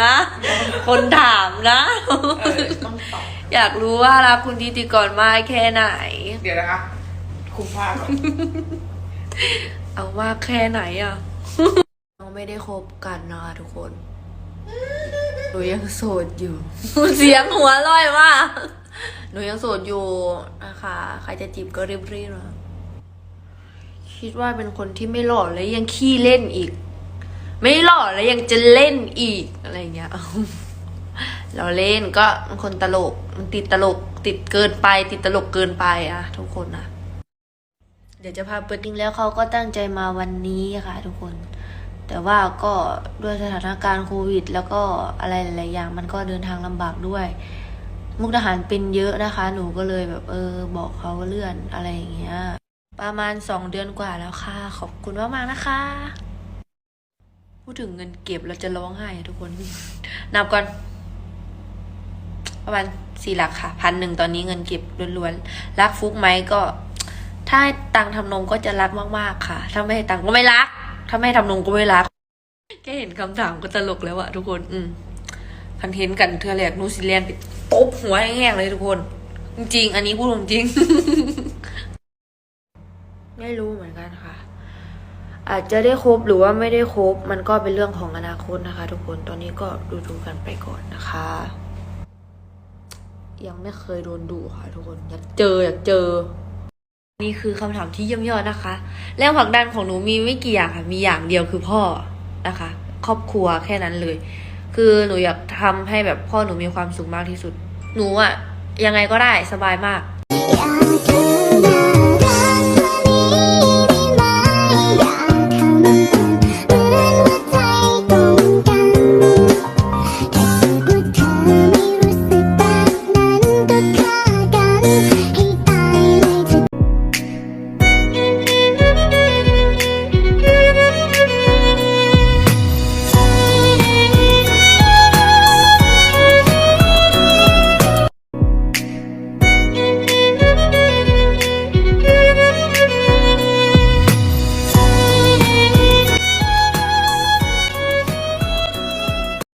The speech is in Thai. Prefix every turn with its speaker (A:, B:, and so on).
A: นะคนถามนะ
B: เออต้องตอบ
A: อยากรู้ว่ารักคุณทิติกรมากแค่ไหน
B: เดี๋ยวนะคะ คุมผ้าก่อน
A: เอามากแค่ไหนอะเราไม่ได้คบกันนะคะทุกคน หนูยังโสดอยู่ เสียงหัวลอยมากหนูยังโสดอยู่นะคะ ใครจะจีบก็รีบๆนะคิดว่าเป็นคนที่ไม่หล่อและยังขี้เล่นอีก ไม่หล่อแล้วยังจะเล่นอีกอะไรเงี้ยเราเล่นก็เป็นคนตลกมันติดตลก ติดเกินไป ติดตลกเกินไปอะทุกคนนะเดี๋ยวจะพาเปิดจริงแล้วเขาก็ตั้งใจมาวันนี้ค่ะ ทุกคน แต่ว่าก็ด้วยสถานการณ์โควิด แล้วก็อะไรหลายๆอย่าง มันก็เดินทางลำบากด้วย มุกดาหารเป็นเยอะนะคะ หนูก็เลยแบบเออ บอกเขาเลื่อนอะไรอย่างเงี้ย ประมาณสองเดือนกว่าแล้วค่ะ ขอบคุณมากๆนะคะ พูดถึงเงินเก็บเราจะร้องไห้ทุกคน นับก่อน ประมาณสี่หลักค่ะพันหนึ่งตอนนี้เงินเก็บล้วนๆ รักฟุกไหมก็ ถ้าให้ตังค์ทำนมก็จะรักมากๆค่ะ ถ้าไม่ให้ตังค์ก็ไม่รัก ถ้าไม่ทำนมก็ไม่รักแค่เห็นคำถามก็ตลกแล้วอะทุกคน อืมคันเทนต์กันเธอแหลกนูซิเลียนไปตบหัวแห้งๆเลยทุกคน จริง อันนี้พูดจริง ไม่รู้เหมือนกันค่ะ อาจจะได้ครบหรือว่าไม่ได้ครบ มันก็เป็นเรื่องของอนาคตนะคะ ทุกคนตอนนี้ก็ดูดูกันไปก่อนนะคะ ยังไม่เคยโดนดูค่ะทุกคน อยากเจออยากเจอ นี่คือคำถามที่เยี่ยมยอดนะคะ แรงผลักดันของหนูมีไม่กี่อย่างค่ะ มีอย่างเดียวคือพ่อนะคะ ครอบครัวแค่นั้นเลย คือหนูอยากทำให้แบบพ่อหนูมีความสุขมากที่สุด หนูอะยังไงก็ได้สบายมาก